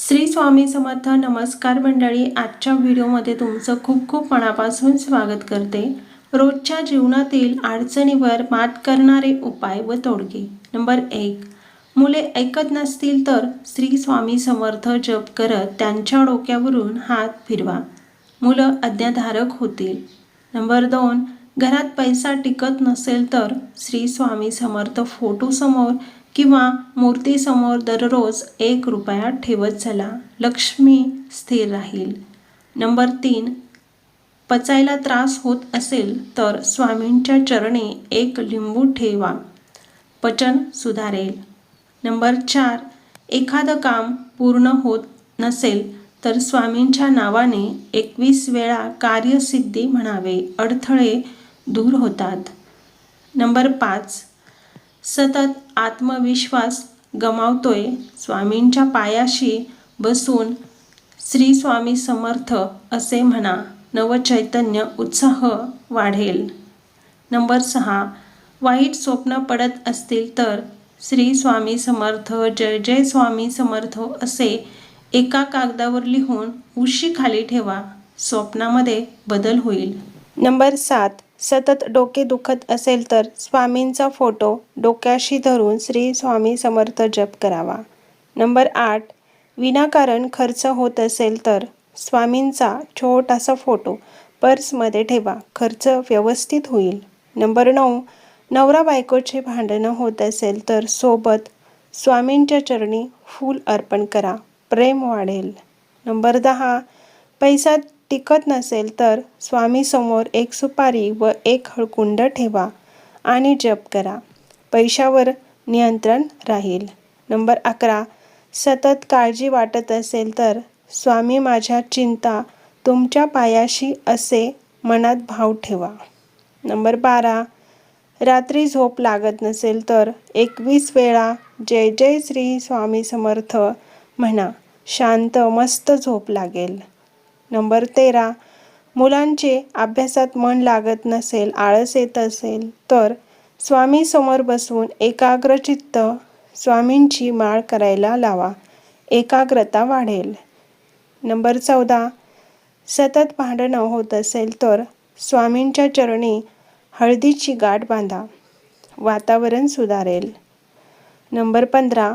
श्री स्वामी समर्थ नमस्कार मंडळी आजच्या व्हिडिओमध्ये तुमचं खूप खूप मनापासून स्वागत करते. रोजच्या जीवनातील अडचणीवर मात करणारे उपाय व तोडगे. नंबर एक मुले ऐकत नसतील तर श्री स्वामी समर्थ जप करत त्यांच्या डोक्यावरून हात फिरवा. मुलं अज्ञाधारक होतील. नंबर दोन घरात पैसा टिकत नसेल तर श्री स्वामी समर्थ फोटोसमोर किंवा मूर्तीसमोर दररोज एक रुपया ठेवत चला. लक्ष्मी स्थिर राहील. नंबर तीन पचायला त्रास होत असेल तर स्वामींच्या चरणी एक लिंबू ठेवा. पचन सुधारेल. नंबर चार एखादं काम पूर्ण होत नसेल तर स्वामींच्या नावाने एकवीस वेळा कार्यसिद्धी म्हणावे. अडथळे दूर होतात. नंबर पाच सतत आत्मविश्वास गमावतोय स्वामींच्या पायाशी बसून श्री स्वामी समर्थ असे म्हणा नवचैतन्य उत्साह वाढेल. नंबर सहा वाईट स्वप्न पडत असतील तर श्री स्वामी समर्थ जय जय स्वामी समर्थ असे एका कागदावर लिहून उशी खाली ठेवा. स्वप्नामध्ये बदल होईल. नंबर सात. सतत डोके दुखत असेल तर स्वामींचा फोटो डोक्याशी धरून श्री स्वामी समर्थ जप करावा. नंबर आठ. विनाकारण खर्च होत असेल तर स्वामींचा छोटासा फोटो पर्समध्ये ठेवा. खर्च व्यवस्थित होईल. नंबर नऊ. नवरा बायकोचे भांडणं होत असेल तर सोबत स्वामींच्या चरणी फूल अर्पण करा. प्रेम वाढेल. नंबर दहा. पैसा टिकत नसेल तर स्वामीसमोर एक सुपारी व एक हळकुंड ठेवा आणि जप करा. पैशावर नियंत्रण राहील. नंबर अकरा. सतत काळजी वाटत असेल तर स्वामी माझ्या चिंता तुमच्या पायाशी असे मनात भाव ठेवा. नंबर बारा. रात्री झोप लागत नसेल तर एकवीस वेळा जय जय श्री स्वामी समर्थ म्हणा. शांत मस्त झोप लागेल. नंबर तेरा मुलांचे अभ्यासात मन लागत नसेल आळस येत असेल तर स्वामी समोर बसून एकाग्रचित्त स्वामींची माळ करायला लावा. एकाग्रता वाढेल. नंबर चौदा सतत भांडणं होत असेल तर स्वामींच्या चरणी हळदीची गाठ बांधा. वातावरण सुधारेल. नंबर पंधरा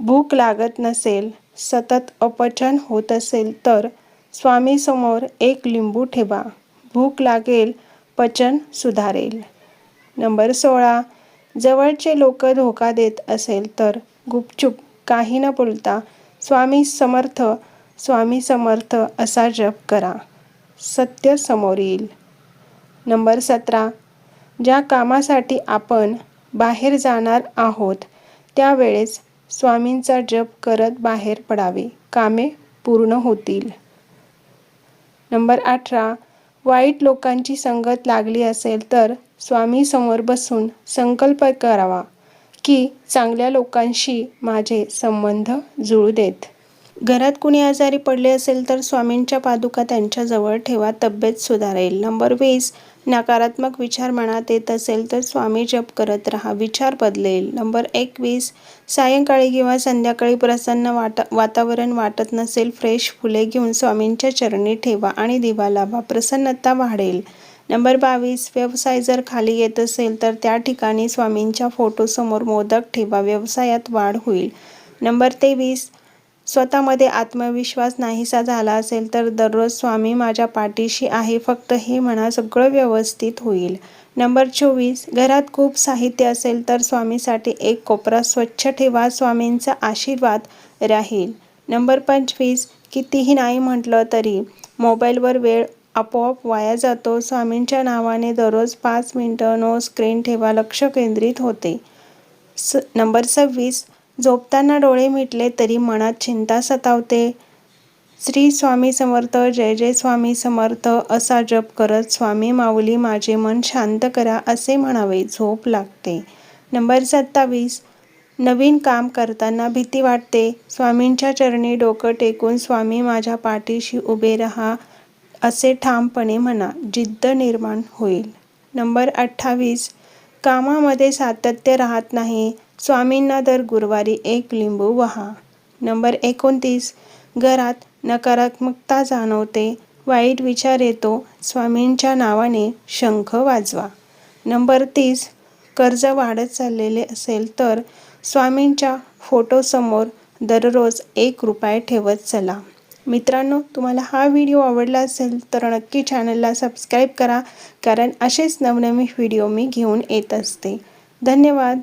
भूक लागत नसेल सतत अपचन होत असेल तर स्वामीसमोर एक लिंबू ठेवा. भूक लागेल पचन सुधारेल. नंबर सोळा. जवळचे लोक धोका देत असेल तर गुपचूप काही न बोलता स्वामी समर्थ स्वामी समर्थ असा जप करा. सत्य समोर येईल. नंबर सतरा. ज्या कामासाठी आपण बाहेर जाणार आहोत त्यावेळेस स्वामींचा जप करत बाहेर पडावे. कामे पूर्ण होतील. नंबर अठरा वाईट लोकांची संगत लागली असेल तर स्वामीसमोर बसून संकल्प करावा की चांगल्या लोकांशी माझे संबंध जुळू देत. घरात कुणी आजारी पडले असेल तर स्वामींच्या पादुका त्यांच्याजवळ ठेवा तब्येत सुधारेल. नंबर वीस नकारात्मक विचार मनात येत असेल तर स्वामी जप करत राहा विचार बदलेल. नंबर एकवीस सायंकाळी किंवा संध्याकाळी प्रसन्न वाट वातावरण वाटत नसेल फ्रेश फुले घेऊन स्वामींच्या चरणी ठेवा आणि दिवा लावा प्रसन्नता वाढेल. नंबर बावीस व्यवसाय जर खाली येत असेल तर त्या ठिकाणी स्वामींच्या फोटोसमोर मोदक ठेवा व्यवसायात वाढ होईल. नंबर तेवीस स्वतःमध्ये आत्मविश्वास नाहीसा झाला असेल तर दररोज स्वामी माझ्या पाठीशी आहे फक्त हे म्हणा सगळं व्यवस्थित होईल. नंबर चोवीस घरात खूप साहित्य असेल तर स्वामीसाठी एक कोपरा स्वच्छ ठेवा स्वामींचा आशीर्वाद राहील. नंबर पंचवीस कितीही नाही म्हटलं तरी मोबाईलवर वेळ आपोआप वाया जातो. स्वामींच्या नावाने दररोज पाच मिनटं नो स्क्रीन ठेवा लक्ष केंद्रित होते. स नंबर सव्वीस झोपताना डोळे मिटले तरी मनात चिंता सतावते. श्री स्वामी समर्थ जय जय स्वामी समर्थ असा जप करत स्वामी माऊली माझे मन शांत करा असे म्हणावे झोप लागते. नंबर सत्तावीस. नवीन काम करताना भीती वाटते. स्वामींच्या चरणी डोकं टेकून स्वामी माझ्या पाठीशी उभे रहा असे ठामपणे म्हणा जिद्द निर्माण होईल. नंबर अठ्ठावीस. कामामध्ये सातत्य राहत नाही. स्वामींना दर गुरुवारी एक लिंबू वहा. नंबर एकोणतीस. घरात नकारात्मकता जाणवते वाईट विचार येतो स्वामींच्या नावाने शंख वाजवा. नंबर तीस. कर्ज वाढत चाललेले असेल तर स्वामींच्या फोटोसमोर दररोज एक रुपये ठेवत चला. मित्रांनो तुम्हाला हा व्हिडिओ आवडला असेल तर नक्की चॅनलला सबस्क्राईब करा कारण असेच नवनवीन व्हिडिओ मी घेऊन येत असते. धन्यवाद.